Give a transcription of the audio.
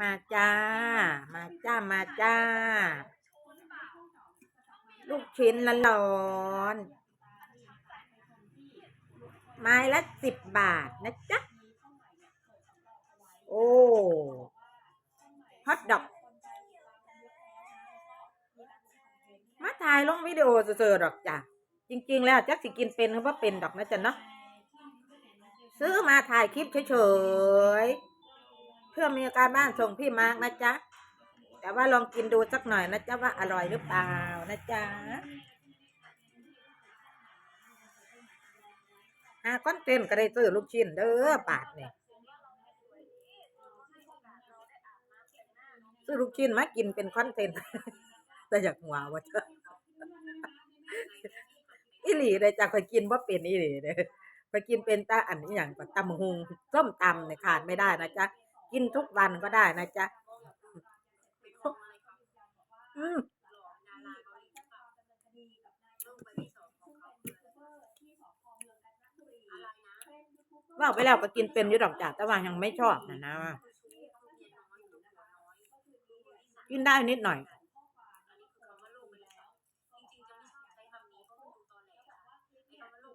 มาจ้า มาจ้า มาจ้า ลูกชิ้นละร้อนไม้ละสิบบาทนะจ๊ะ โอ้ฮอตดอก มาถ่ายลงวิดีโอเจอๆดอกจ้ะ จริง ๆ แล้วจักสิกินเป็นหรือว่าเป็นดอกนะจ๊ะเนาะซื้อมาถ่ายคลิปเฉยๆ พื่อมีการบ้านส่งพี่มาร์กนะจ๊ะ แต่ว่าลองกินดูสักหน่อยนะจ๊ะว่าอร่อยหรือเปล่านะจ๊ะหาก้อนเต้นก็ได้ซื้อลูกชิ้นเด้อบาทเนี่ยซื้อลูกชิ้นมากินเป็นคอนเทนต์แต่อยากหัวว่าเถอะอีหลีเลยจ้ะคอยกินว่าเป็นอีหลีเลยคอยกินเป็นตาอันนี้อย่างกับตำหุงส้มตำเนี่ยขาดไม่ได้นะจ๊ะ กินทุกวันก็ได้นะจ๊ะอืมว่าไปแล้วก็กินเป็นยู่ดอกจากแต่ว่ายังไม่ชอบนะนะกินได้นิดหน่อย